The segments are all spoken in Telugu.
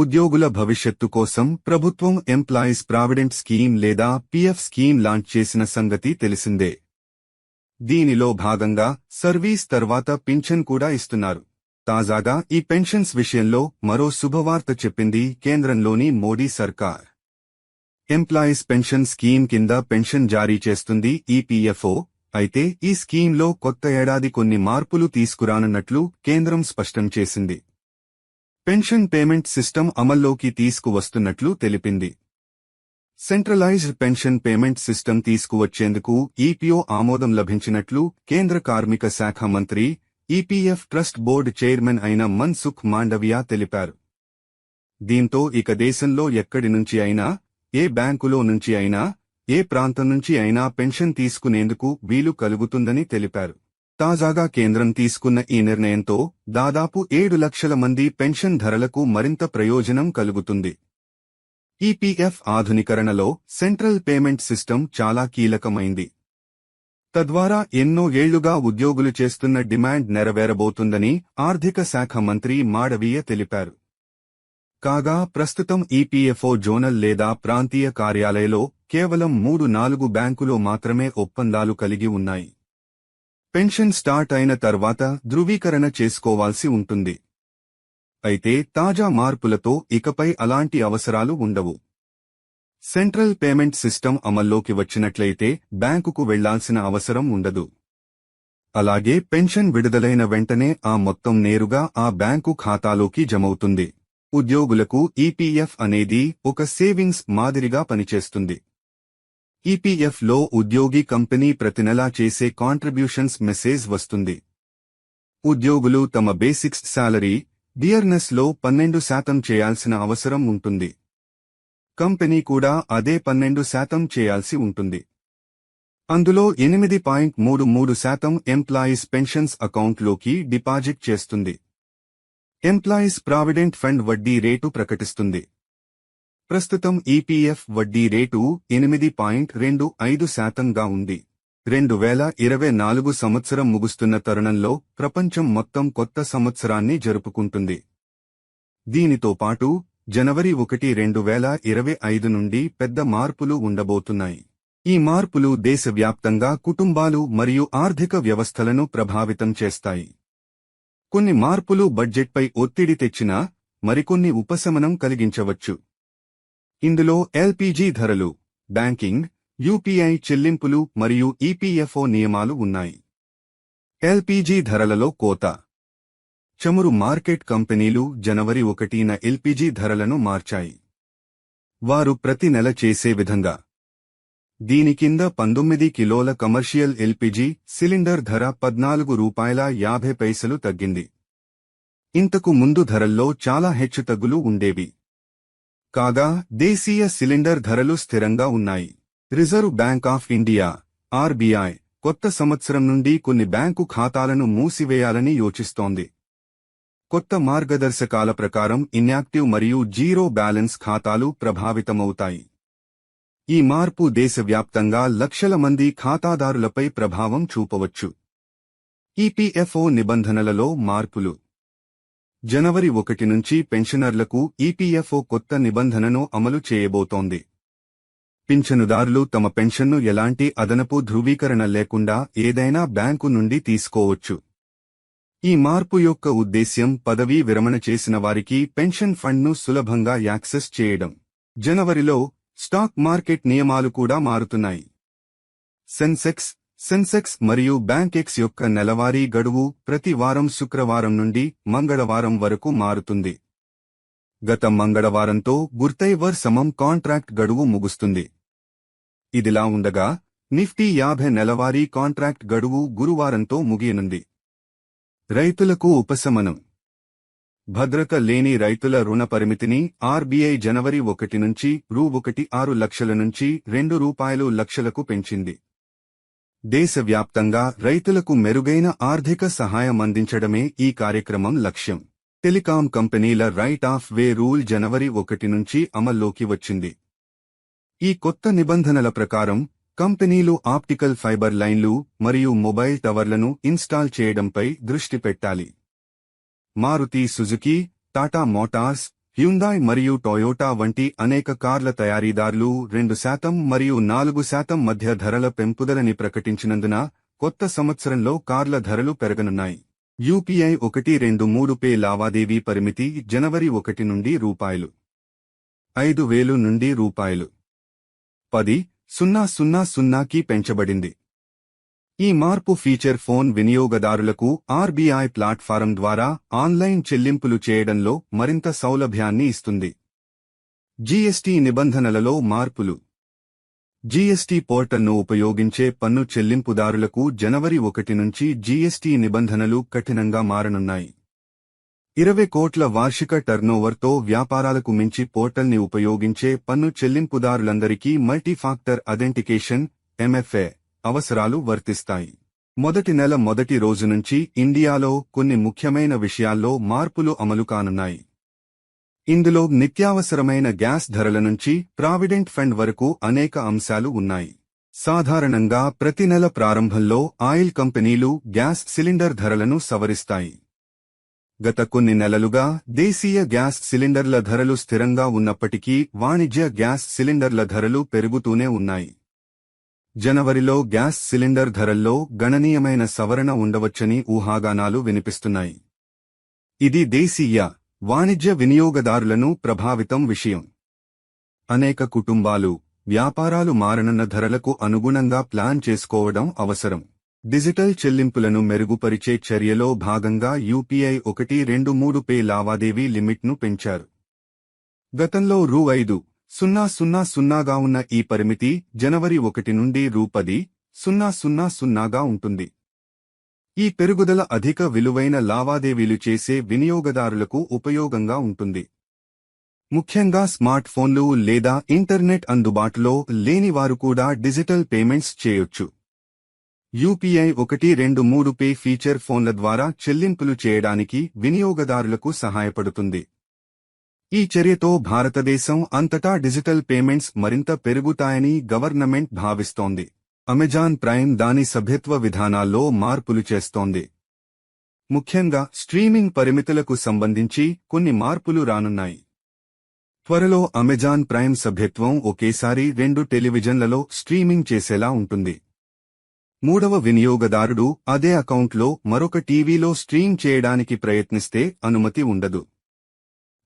ఉద్యోగుల భవిష్యత్తు కోసం ప్రభుత్వం ఎంప్లాయీస్ ప్రావిడెంట్ స్కీమ్ లేదా పీఎఫ్ స్కీమ్ లాంచ్ చేసిన సంగతి తెలిసిందే. దీనిలో భాగంగా సర్వీస్ తర్వాత పింఛన్ కూడా ఇస్తున్నారు. తాజాగా ఈ పెన్షన్స్ విషయంలో మరో శుభవార్త చెప్పింది కేంద్రంలోని మోడీ సర్కార్. ఎంప్లాయీస్ పెన్షన్ స్కీమ్ కింద పెన్షన్ జారీ చేస్తుంది ఈపీఎఫ్ఓ అయితే ఈ స్కీంలో కొత్త ఏడాది కొన్ని మార్పులు తీసుకురానున్నట్లు కేంద్రం స్పష్టం చేసింది. పెన్షన్ పేమెంట్ సిస్టమ్ అమల్లోకి తీసుకువస్తున్నట్లు తెలిపింది. సెంట్రలైజ్డ్ పెన్షన్ పేమెంట్ సిస్టమ్ తీసుకువచ్చేందుకు ఈపీఓ ఆమోదం లభించినట్లు కేంద్ర కార్మిక శాఖ మంత్రి ఈపీఎఫ్ ట్రస్ట్ బోర్డు చైర్మన్ అయిన మన్సుఖ్ మాండవియా తెలిపారు. దీంతో ఇక దేశంలో ఎక్కడి నుంచి అయినా ఏ బ్యాంకులో నుంచి అయినా ఏ ప్రాంతం నుంచి అయినా పెన్షన్ తీసుకునేందుకు వీలు కలుగుతుందని తెలిపారు. తాజాగా కేంద్రం తీసుకున్న ఈ నిర్ణయంతో దాదాపు ఏడు లక్షల మంది పెన్షన్ ధరలకు మరింత ప్రయోజనం కలుగుతుంది. ఈపీఎఫ్ ఆధునికరణలో సెంట్రల్ పేమెంట్ సిస్టమ్ చాలా కీలకమైంది. తద్వారా ఎన్నో ఏళ్ళుగా ఉద్యోగులు చేస్తున్న డిమాండ్ నెరవేరబోతుందని ఆర్థిక శాఖ మంత్రి మాడవీయ తెలిపారు. కాగా ప్రస్తుతం ఈపీఎఫ్ఓ జోనల్ లేదా ప్రాంతీయ కార్యాలయలో కేవలం మూడు నాలుగు బ్యాంకులో మాత్రమే ఒప్పందాలు కలిగి ఉన్నాయి. పెన్షన్ స్టార్ట్ అయిన తర్వాత ధృవీకరణ చేసుకోవాల్సి ఉంటుంది. అయితే తాజా మార్పులతో ఇకపై అలాంటి అవసరాలు ఉండవు. సెంట్రల్ పేమెంట్ సిస్టమ్ అమల్లోకి వచ్చినట్లయితే బ్యాంకుకు వెళ్ళాల్సిన అవసరం ఉండదు. అలాగే పెన్షన్ విడుదలైన వెంటనే ఆ మొత్తం నేరుగా ఆ బ్యాంకు ఖాతాలోకి జమవుతుంది. ఉద్యోగులకు ఈపీఎఫ్ అనేది ఒక సేవింగ్స్ మాదిరిగా పనిచేస్తుంది. ఈపీఎఫ్లో ఉద్యోగి కంపెనీ ప్రతి నెలా చేసే కాంట్రిబ్యూషన్స్ మెసేజ్ వస్తుంది. ఉద్యోగులు తమ బేసిక్స్ శాలరీ డియర్నెస్లో పన్నెండు శాతం చేయాల్సిన అవసరం ఉంటుంది. కంపెనీ కూడా అదే పన్నెండు శాతం చేయాల్సి ఉంటుంది. అందులో ఎనిమిది పాయింట్ మూడు మూడు శాతం ఎంప్లాయీస్ పెన్షన్స్ అకౌంట్లోకి డిపాజిట్ చేస్తుంది. ఎంప్లాయీస్ ప్రావిడెంట్ ఫండ్ వడ్డీ రేటు ప్రకటిస్తుంది. ప్రస్తుతం ఈపీఎఫ్ వడ్డీ రేటు ఎనిమిది పాయింట్ రెండు ఐదు శాతంగా ఉంది. రెండు వేల ఇరవై నాలుగు సంవత్సరం ముగుస్తున్న తరుణంలో ప్రపంచం మొత్తం కొత్త సంవత్సరాన్ని జరుపుకుంటుంది. దీనితో పాటు జనవరి ఒకటి రెండు వేల ఇరవై ఐదు నుండి పెద్ద మార్పులు ఉండబోతున్నాయి. ఈ మార్పులు దేశవ్యాప్తంగా కుటుంబాలు మరియు ఆర్థిక వ్యవస్థలను ప్రభావితం చేస్తాయి. కొన్ని మార్పులు బడ్జెట్పై ఒత్తిడి తెచ్చినా మరికొన్ని ఉపశమనం కలిగించవచ్చు. ఇందులో ఎల్పీజీ ధరలు బ్యాంకింగ్ యూపీఐ చెల్లింపులు మరియు ఈపీఎఫ్ఓ నియమాలు ఉన్నాయి. ఎల్పీజీ ధరలలో కోత. చమురు మార్కెట్ కంపెనీలు జనవరి ఒకటిన ఎల్పీజీ ధరలను మార్చాయి. వారు ప్రతి నెల చేసే విధంగా. దీని కింద పంతొమ్మిది కిలోల కమర్షియల్ ఎల్పీజీ సిలిండర్ ధర పద్నాలుగు రూపాయల యాభై పైసలు తగ్గింది. ఇంతకు ముందు ధరల్లో చాలా హెచ్చుతగ్గులు ఉండేవి. కాగా దేశీయ సిలిండర్ ధరలు స్థిరంగా ఉన్నాయి. Reserve bank of India RBI కొత్త సంవత్సరం నుండి కొన్ని బ్యాంకు ఖాతాలను మూసివేయాలని యోచిస్తోంది. కొత్త మార్గదర్శకాల ప్రకారం ఇన్యాక్టివ్ మరియు జీరో బ్యాలెన్స్ ఖాతాలు ప్రభావితమవుతాయి. ఈ మార్పు దేశవ్యాప్తంగా లక్షల మంది ఖాతాదారులపై ప్రభావం చూపవచ్చు. ఈపీఎఫ్ఓ నిబంధనలలో మార్పులు జనవరి ఒకటి నుంచి పెన్షనర్లకు ఈపీఎఫ్ఓ కొత్త నిబంధనను అమలు చేయబోతోంది. పింఛనుదారులు తమ పెన్షన్ను ఎలాంటి అదనపు ధృవీకరణ లేకుండా ఏదైనా బ్యాంకు నుండి తీసుకోవచ్చు. ఈ మార్పు యొక్క ఉద్దేశ్యం పదవీ విరమణ చేసిన వారికి పెన్షన్ ఫండ్ను సులభంగా యాక్సెస్ చేయడం. జనవరిలో స్టాక్ మార్కెట్ నియమాలు కూడా మారుతున్నాయి. సెన్సెక్స్ సెన్సెక్స్ మరియు బ్యాంకెక్స్ యొక్క నెలవారీ గడువు ప్రతి వారం శుక్రవారం నుండి మంగళవారం వరకు మారుతుంది. గత మంగళవారంతో గుర్తైవర్ సమం కాంట్రాక్ట్ గడువు ముగుస్తుంది. ఇదిలా ఉండగా నిఫ్టీ యాభై నెలవారీ కాంట్రాక్ట్ గడువు గురువారంతో ముగియనుంది. రైతులకు ఉపశమనం. భద్రత లేని రైతుల రుణ పరిమితిని ఆర్బీఐ జనవరి ఒకటి నుంచి రూ ఒకటి ఆరు లక్షల నుంచి రెండు రూపాయలు లక్షలకు పెంచింది. దేశవ్యాప్తంగా రైతులకు మెరుగైన ఆర్థిక సహాయం అందించడమే ఈ కార్యక్రమం లక్ష్యం. టెలికాం కంపెనీల రైట్ ఆఫ్ వే రూల్ జనవరి ఒకటి నుంచి అమల్లోకి వచ్చింది. ఈ కొత్త నిబంధనల ప్రకారం కంపెనీలు ఆప్టికల్ ఫైబర్ లైన్లు మరియు మొబైల్ టవర్లను ఇన్స్టాల్ చేయడంపై దృష్టి పెట్టాలి. Maruti Suzuki Tata Motors Hyundai మరియు టొయోటా వంటి అనేక కార్ల తయారీదారులు రెండు శాతం మరియు నాలుగు శాతం మధ్య ధరల పెంపుదలని ప్రకటించినందున కొత్త సంవత్సరంలో కార్ల ధరలు పెరగనున్నాయి. యూపీఐ ఒకటి రెండు మూడు పే లావాదేవీ పరిమితి జనవరి ఒకటి నుండి రూపాయలు. ఐదు వేలు నుండి రూపాయలు. పది సున్నా సున్నా సున్నాకి పెంచబడింది. ఈ మార్పు ఫీచర్ ఫోన్ వినియోగదారులకు ఆర్బీఐ ప్లాట్ఫారం ద్వారా ఆన్లైన్ చెల్లింపులు చేయడంలో మరింత సౌలభ్యాన్ని ఇస్తుంది. జీఎస్టీ నిబంధనలలో మార్పులు. జీఎస్టీ పోర్టల్ను ఉపయోగించే పన్ను చెల్లింపుదారులకు జనవరి ఒకటి నుంచి జీఎస్టీ నిబంధనలు కఠినంగా మారనున్నాయి. ఇరవై కోట్ల వార్షిక టర్నోవర్తో వ్యాపారాలకు మించి పోర్టల్ని ఉపయోగించే పన్ను చెల్లింపుదారులందరికీ మల్టీఫాక్టర్ అథెంటికేషన్ ఎంఎఫ్ఏ అవసరాలు వర్తిస్తాయి. మొదటి నెల మొదటి రోజు నుంచి ఇండియాలో కొన్ని ముఖ్యమైన విషయాల్లో మార్పులు అమలు కానున్నాయి. ఇందులో నిత్యావసరమైన గ్యాస్ ధరల నుంచి ప్రావిడెంట్ ఫండ్ వరకు అనేక అంశాలు ఉన్నాయి. సాధారణంగా ప్రతి నెల ప్రారంభంలో ఆయిల్ కంపెనీలు గ్యాస్ సిలిండర్ ధరలను సవరిస్తాయి. గత కొన్ని నెలలుగా దేశీయ గ్యాస్ సిలిండర్ల ధరలు స్థిరంగా ఉన్నప్పటికీ వాణిజ్య గ్యాస్ సిలిండర్ల ధరలు పెరుగుతూనే ఉన్నాయి. జనవరిలో గ్యాస్ సిలిండర్ ధరల్లో గణనీయమైన సవరణ ఉండవచ్చని ఊహాగానాలు వినిపిస్తున్నాయి. ఇది దేశీయ వాణిజ్య వినియోగదారులను ప్రభావితం విషయం. అనేక కుటుంబాలు వ్యాపారాలు మారనున్న ధరలకు అనుగుణంగా ప్లాన్ చేసుకోవడం అవసరం. డిజిటల్ చెల్లింపులను మెరుగుపరిచే చర్యలో భాగంగా యూపీఐ ఒకటి రెండు మూడు పే లావాదేవీ లిమిట్ను పెంచారు. గతంలో రూ. ఐదు సున్నా సున్నా సున్నాగా ఉన్న ఈ పరిమితి జనవరి ఒకటి నుండి రూపది సున్నా సున్నా సున్నాగా ఉంటుంది. ఈ పెరుగుదల అధిక విలువైన లావాదేవీలు చేసే వినియోగదారులకు ఉపయోగంగా ఉంటుంది. ముఖ్యంగా స్మార్ట్ ఫోన్లు లేదా ఇంటర్నెట్ అందుబాటులో లేని వారు కూడా డిజిటల్ పేమెంట్స్ చేయొచ్చు. యూపీఐ ఒకటి రెండు మూడు పే ఫీచర్ ఫోన్ల ద్వారా చెల్లింపులు చేయడానికి వినియోగదారులకు సహాయపడుతుంది. ఈ చర్యతో భారతదేశం అంతటా డిజిటల్ పేమెంట్స్ మరింత పెరుగుతాయని గవర్నమెంట్ భావిస్తోంది. అమెజాన్ ప్రైమ్ దాని సభ్యత్వ విధానాల్లో మార్పులు చేస్తోంది. ముఖ్యంగా స్ట్రీమింగ్ పరిమితులకు సంబంధించి కొన్ని మార్పులు రానున్నాయి. త్వరలో అమెజాన్ ప్రైమ్ సభ్యత్వం ఒకేసారి రెండు టెలివిజన్లలో స్ట్రీమింగ్ చేసేలా ఉంటుంది. మూడవ వినియోగదారుడు అదే అకౌంట్లో మరొక టీవీలో స్ట్రీమ్ చేయడానికి ప్రయత్నిస్తే అనుమతి ఉండదు.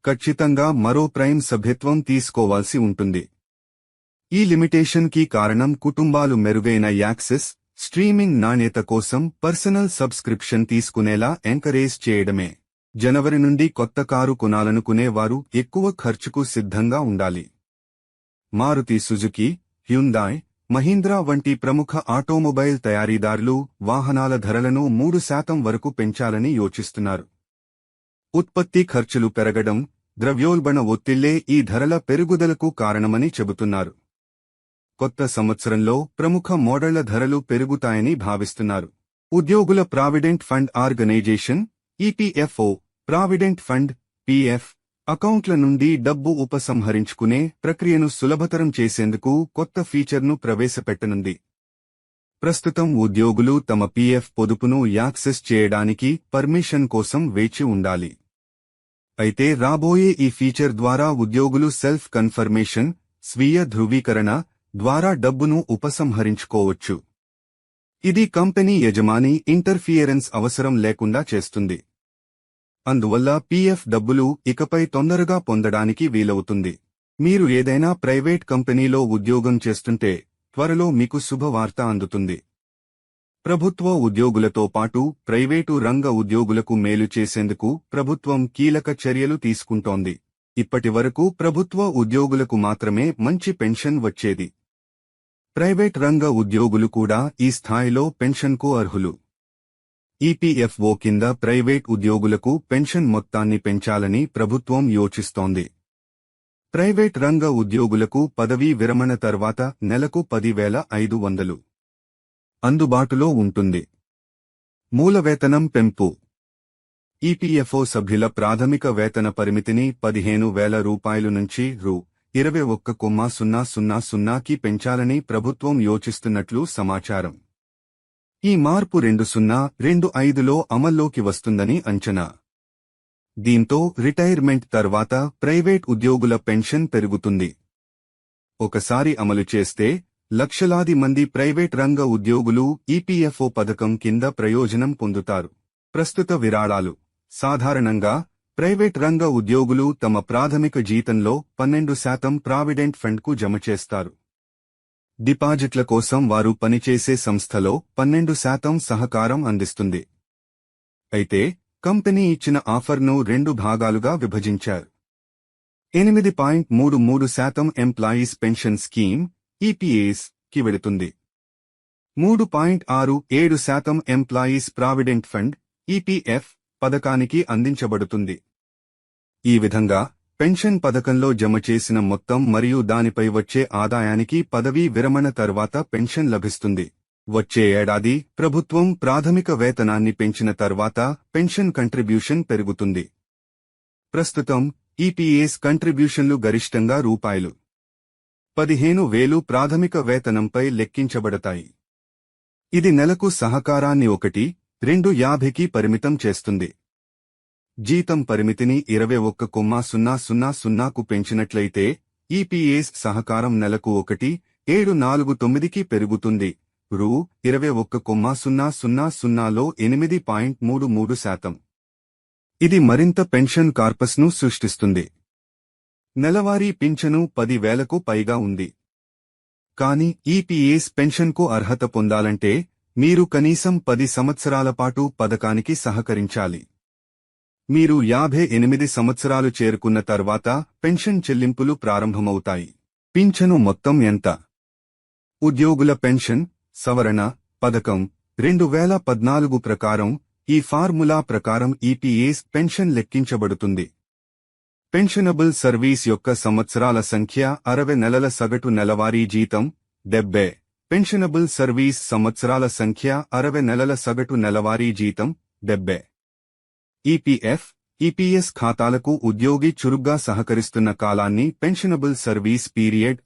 ఖచ్చితంగా మరో ప్రైమ్ సభ్యత్వం తీసుకోవాల్సి ఉంటుంది. ఈ లిమిటేషన్కి కారణం కుటుంబాలు మెరుగైన యాక్సెస్ స్ట్రీమింగ్ నాణ్యత కోసం పర్సనల్ సబ్స్క్రిప్షన్ తీసుకునేలా ఎంకరేజ్ చేయడమే. జనవరి నుండి కొత్త కారు కొనాలనుకునే వారు ఎక్కువ ఖర్చుకు సిద్ధంగా ఉండాలి. మారుతి సుజుకి హ్యుందాయ్ మహీంద్రా వంటి ప్రముఖ ఆటోమొబైల్ తయారీదారులు వాహనాల ధరలను మూడు శాతం వరకు పెంచాలని యోచిస్తున్నారు. ఉత్పత్తి ఖర్చులు పెరగడం ద్రవ్యోల్బణ ఒత్తిళ్ళే ఈ ధరల పెరుగుదలకు కారణమని చెబుతున్నారు. కొత్త సంవత్సరంలో ప్రముఖ మోడళ్ళ ధరలు పెరుగుతాయని భావిస్తున్నారు. ఉద్యోగుల provident fund organisation EPFO provident fund PF అకౌంట్ల నుండి డబ్బు ఉపసంహరించుకునే ప్రక్రియను సులభతరం చేసేందుకు కొత్త ఫీచర్ను ప్రవేశపెట్టనుంది. ప్రస్తుతం ఉద్యోగులు తమ పీఎఫ్ పొదుపును యాక్సెస్ చేయడానికి పర్మిషన్ కోసం వేచి ఉండాలి. అయితే రాబోయే ఈ ఫీచర్ ద్వారా ఉద్యోగులు సెల్ఫ్ కన్ఫర్మేషన్ స్వీయ ధృవీకరణ ద్వారా డబ్బును ఉపసంహరించుకోవచ్చు. ఇది కంపెనీ యజమాని ఇంటర్ఫియరెన్స్ అవసరం లేకుండా చేస్తుంది. అందువల్ల పీఎఫ్ డబ్బులు ఇకపై తొందరగా పొందడానికి వీలవుతుంది. మీరు ఏదైనా ప్రైవేట్ కంపెనీలో ఉద్యోగం చేస్తుంటే త్వరలో మీకు శుభవార్త అందుతుంది. ప్రభుత్వ ఉద్యోగులతో పాటు ప్రైవేటు రంగ ఉద్యోగులకు మేలు చేసేందుకు ప్రభుత్వం కీలక చర్యలు తీసుకుంటోంది. ఇప్పటివరకు ప్రభుత్వ ఉద్యోగులకు మాత్రమే మంచి పెన్షన్ వచ్చేది. ప్రైవేట్ రంగ ఉద్యోగులు కూడా ఈ స్థాయిలో పెన్షన్కు అర్హులు. ఈపీఎఫ్ఓ కింద ప్రైవేట్ ఉద్యోగులకు పెన్షన్ మొత్తాన్ని పెంచాలని ప్రభుత్వం యోచిస్తోంది. ప్రైవేట్ రంగ ఉద్యోగులకు పదవీ విరమణ తర్వాత నెలకు పదివేల ఐదు వందలు. అందుబాటులో ఉంటుంది. మూల వేతనం పెంపు ఈపీఎఫ్ఓ సభ్యుల ప్రాథమిక వేతన పరిమితిని పదిహేను వేల రూపాయలు నుంచి రూ. ఇరవై ఒక్క కొమ్మ సున్నా సున్నా సున్నాకి పెంచాలని ప్రభుత్వం యోచిస్తున్నట్లు సమాచారం. ఈ మార్పు రెండు సున్నా రెండు ఐదులో అమల్లోకి వస్తుందని అంచనా. దీంతో రిటైర్మెంట్ తర్వాత ప్రైవేట్ ఉద్యోగుల పెన్షన్ పెరుగుతుంది. ఒకసారి అమలు చేస్తే లక్షలాది మంది ప్రైవేట్ రంగ ఉద్యోగులు ఈపీఎఫ్ఓ పథకం కింద ప్రయోజనం పొందుతారు. ప్రస్తుత విరాళాలు. సాధారణంగా ప్రైవేట్ రంగ ఉద్యోగులు తమ ప్రాథమిక జీతంలో పన్నెండు శాతం ప్రావిడెంట్ ఫండ్కు జమ చేస్తారు. డిపాజిట్ల కోసం వారు పనిచేసే సంస్థలో పన్నెండు శాతం సహకారం అందిస్తుంది. అయితే కంపెనీ ఇచ్చిన ఆఫర్ను రెండు భాగాలుగా విభజించారు. ఎనిమిది పాయింట్ మూడు మూడు శాతం ఎంప్లాయీస్ పెన్షన్ స్కీమ్ ఈపీఏఎస్కి వెళుతుంది. మూడు పాయింట్ ఆరు ఏడు శాతం ఎంప్లాయీస్ ప్రావిడెంట్ ఫండ్ ఈపీఎఫ్ పథకానికి అందించబడుతుంది. ఈ విధంగా పెన్షన్ పథకంలో జమ చేసిన మొత్తం మరియు దానిపై వచ్చే ఆదాయానికి పదవీ విరమణ తర్వాత పెన్షన్ లభిస్తుంది. వచ్చే ఏడాది ప్రభుత్వం ప్రాథమిక వేతనాన్ని పెంచిన తర్వాత పెన్షన్ కంట్రిబ్యూషన్ పెరుగుతుంది. ప్రస్తుతం ఈపీఎస్ కంట్రిబ్యూషన్లు గరిష్టంగా రూపాయలు. పదిహేను వేలు ప్రాథమిక వేతనంపై లెక్కించబడతాయి. ఇది నెలకు సహకారాన్ని ఒకటి రెండు యాభైకి పరిమితం చేస్తుంది. జీతం పరిమితిని ఇరవై ఒక్క కొమ్మా సున్నా సున్నా సున్నాకు పెంచినట్లయితే ఈపీఎస్ సహకారం నెలకు ఒకటి ఏడు నాలుగు తొమ్మిదికి పెరుగుతుంది. రూ. ఇరవై ఒక్క కొమ్మా సున్నా సున్నా సున్నాలో ఎనిమిది పాయింట్ మూడు మూడు శాతం. ఇది మరింత పెన్షన్ కార్పస్ను సృష్టిస్తుంది. నెలవారీ పింఛను పది వేలకు పైగా ఉంది. కాని ఈపీఎస్ పెన్షన్కు అర్హత పొందాలంటే మీరు కనీసం పది సంవత్సరాల పాటు పథకానికి సహకరించాలి. మీరు యాభై ఎనిమిది సంవత్సరాలు చేరుకున్న తర్వాత పెన్షన్ చెల్లింపులు ప్రారంభమవుతాయి. పింఛను మొత్తం ఎంత? ఉద్యోగుల పెన్షన్ సవరణ పథకం రెండు వేల పద్నాలుగు ప్రకారం ఈ ఫార్ములా ప్రకారం ఈపీఎస్ పెన్షన్ లెక్కించబడుతుంది. పెన్షనబుల్ సర్వీస్ యొక్క సంవత్సరాల సంఖ్య అరవై నెలల సగటు నెలవారీ జీతం డెబ్బై. పెన్షనబుల్ సర్వీస్ సంవత్సరాల సంఖ్య అరవై నెలల సగటు నెలవారీ జీతం డెబ్బై. ఈపీఎఫ్ ఈపీఎస్ ఖాతాలకు ఉద్యోగి చురుగ్గా సహకరిస్తున్న కాలాన్ని పెన్షనబుల్ సర్వీస్ పీరియడ్